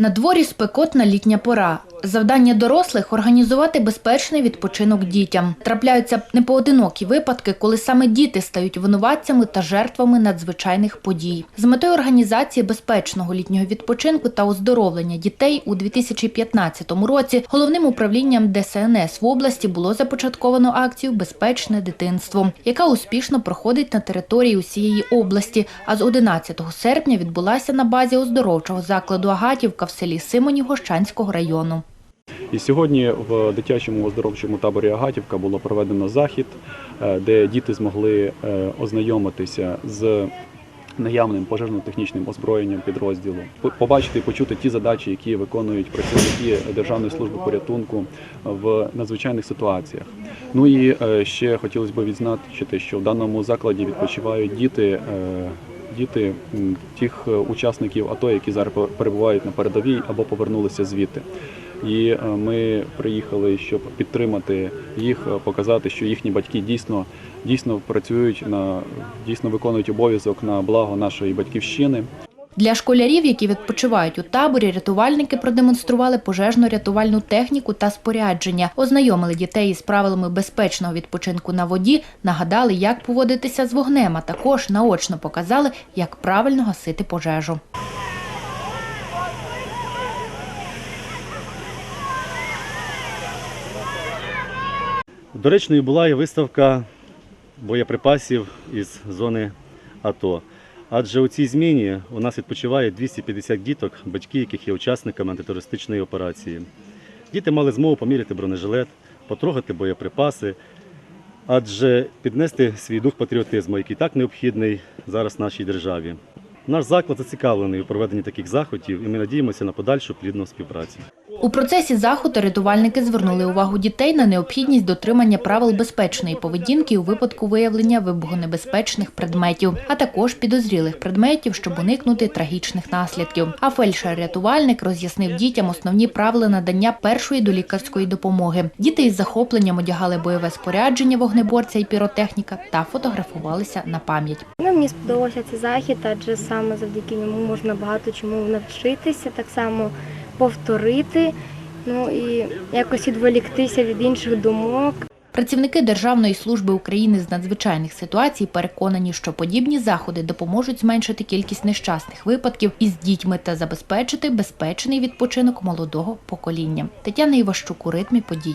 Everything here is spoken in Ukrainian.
На дворі спекотна літня пора. Завдання дорослих організувати безпечний відпочинок дітям. Трапляються непоодинокі випадки, коли саме діти стають винуватцями та жертвами надзвичайних подій. З метою організації безпечного літнього відпочинку та оздоровлення дітей у 2015 році головним управлінням ДСНС в області було започатковано акцію Безпечне дитинство, яка успішно проходить на території усієї області. А з 11 серпня відбулася на базі оздоровчого закладу Агатівка в селі Симонів Гощанського району. І сьогодні в дитячому оздоровчому таборі Агатівка було проведено захід, е, де діти змогли е, ознайомитися з наявним пожежно-технічним озброєнням підрозділу, побачити і почути ті задачі, які виконують працівники Державної служби порятунку в надзвичайних ситуаціях. Ну і е, ще хотілося б відзначити, що в даному закладі відпочивають діти. Діти тих учасників АТО, які зараз перебувають на передовій або повернулися звідти. І е, ми приїхали, щоб підтримати їх, е, показати, що їхні батьки дійсно дійсно працюють на дійсно виконують обов'язок на благо нашої батьківщини. Для школярів, які відпочивають у таборі, рятувальники продемонстрували пожежно-рятувальну техніку та спорядження, ознайомили дітей із правилами безпечного відпочинку на воді, нагадали, як поводитися з вогнем, а також наочно показали, як правильно гасити пожежу. Доречною була і виставка боєприпасів із зони АТО. Адже у цій зміні у нас відпочиває 250 діток, батьки яких є учасниками антитерористичної операції. Діти мали змогу поміряти бронежилет, потрогати боєприпаси, адже піднести свій дух патріотизму, який так необхідний зараз нашій державі. Наш заклад зацікавлений у проведенні таких заходів, і ми надіємося на подальшу плідну співпрацю. У процесі заходу рятувальники звернули увагу дітей на необхідність дотримання правил безпечної поведінки у випадку виявлення вибухонебезпечних предметів, а також підозрілих предметів, щоб уникнути трагічних наслідків. А фельдшер-рятувальник роз'яснив дітям основні правила надання першої долікарської допомоги. Діти із захопленням одягали бойове спорядження вогнеборця і піротехніка та фотографувалися на пам'ять. Ну, мені сподобався цей захід, адже саме завдяки ньому можна багато чому навчитися, так само повторити, ну і якось відволіктися від інших думок. Працівники Державної служби України з надзвичайних ситуацій переконані, що подібні заходи допоможуть зменшити кількість нещасних випадків із дітьми та забезпечити безпечний відпочинок молодого покоління. Тетяна Іващук у ритмі подій.